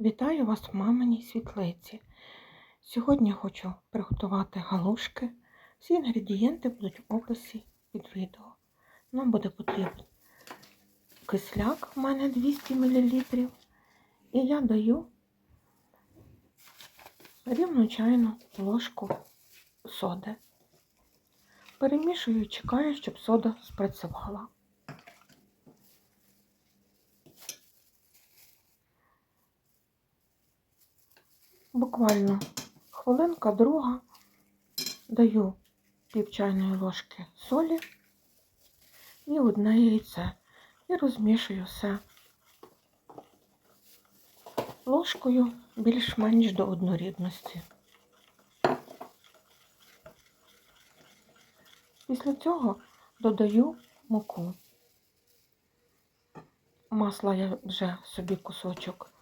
Вітаю вас в маминій світлиці. Сьогодні хочу приготувати галушки. Всі інгредієнти будуть в описі під відео. Нам буде потрібен кисляк, в мене 200 мл. І я даю рівну чайну ложку соди. Перемішую чекаю, щоб сода спрацювала. Буквально хвилинка друга даю пів чайної ложки солі і одне яйце. І розмішую все ложкою більш-менш до однорідності. Після цього додаю муку. Масла я вже собі кусочок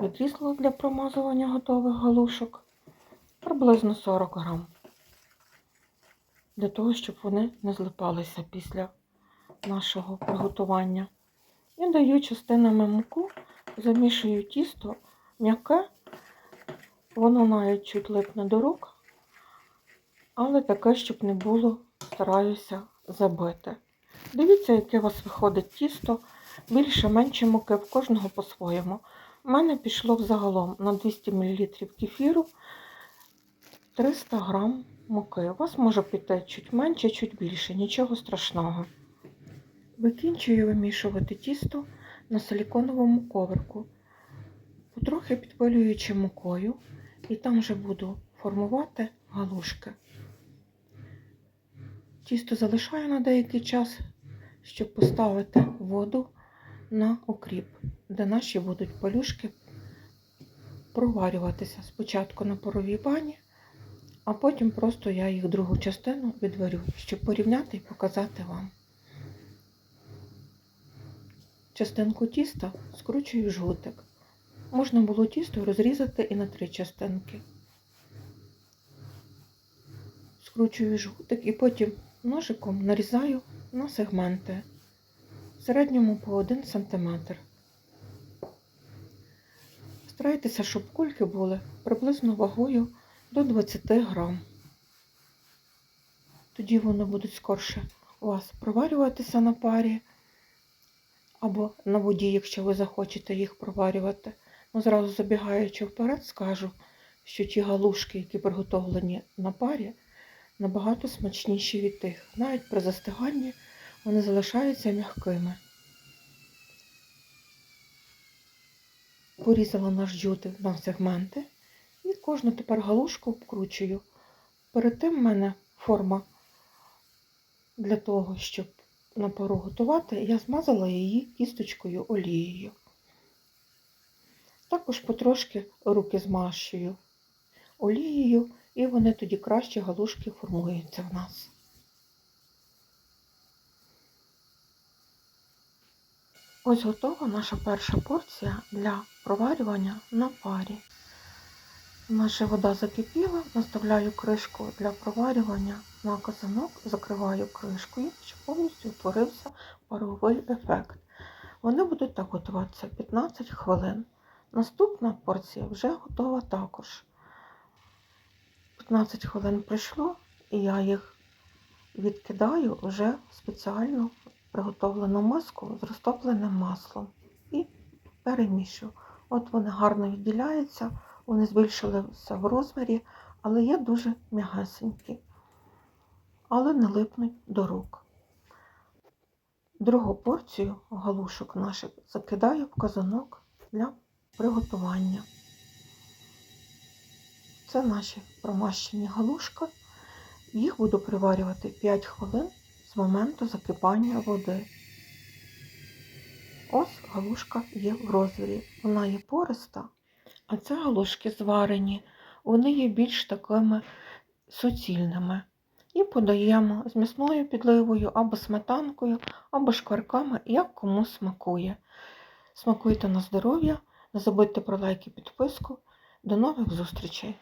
відрізала для промазування готових галушок приблизно 40 грам. Для того, щоб вони не злипалися після нашого приготування. І даю частинами муку, замішую тісто м'яке, воно навіть чуть липне до рук, але таке, щоб не було, стараюся забити. Дивіться, яке у вас виходить тісто, більше-менше муки, в кожного по-своєму. У мене пішло взагалом на 200 мл кефіру 300 г муки. У вас може піти чуть менше, чуть більше, нічого страшного. Викінчую вимішувати тісто на силіконовому коврику, потрохи підпилюючи мукою, і там вже буду формувати галушки. Тісто залишаю на деякий час, щоб поставити воду на окріп, де наші будуть полюшки проварюватися спочатку на паровій бані, а потім просто я їх другу частину відварю, щоб порівняти і показати вам. Частинку тіста скручую в жгутик. Можна було тісто розрізати і на три частинки. Скручую жгутик і потім ножиком нарізаю на сегменти середньому по 1 см. Старайтеся, щоб кульки були приблизно вагою до 20 грам. Тоді вони будуть скорше у вас проварюватися на парі або на воді, якщо ви захочете їх проварювати. Ну, зразу забігаючи вперед, скажу, що ті галушки, які приготовлені на парі, набагато смачніші від тих. Навіть при застиганні вони залишаються м'якими. Порізала наш джутик на сегменти і кожну тепер галушку вкручую. Перед тим в мене форма для того, щоб на пару готувати, я змазала її кісточкою олією. Також потрошки руки змащую олією, і вони тоді краще галушки формуються в нас. Ось готова наша перша порція для проварювання на парі. Наша вода закипіла, наставляю кришку для проварювання на казанок, закриваю кришкою, щоб повністю утворився паровий ефект. Вони будуть так готуватися 15 хвилин. Наступна порція вже готова також. 15 хвилин пройшло, і я їх відкидаю вже в спеціальну приготовлену миску з розтопленим маслом і перемішую. От вони гарно відділяються, вони збільшилися в розмірі, але є дуже м'ягесенькі, але не липнуть до рук. Другу порцію галушок наших закидаю в казанок для приготування. Це наші промащені галушки. Їх буду приварювати 5 хвилин з моменту закипання води. Ось галушка є в розвірі. Вона є пориста, а це галушки зварені, вони є більш такими суцільними. І подаємо з м'ясною підливою або сметанкою, або шкварками, як кому смакує. Смакуйте на здоров'я, не забудьте про лайк і підписку. До нових зустрічей!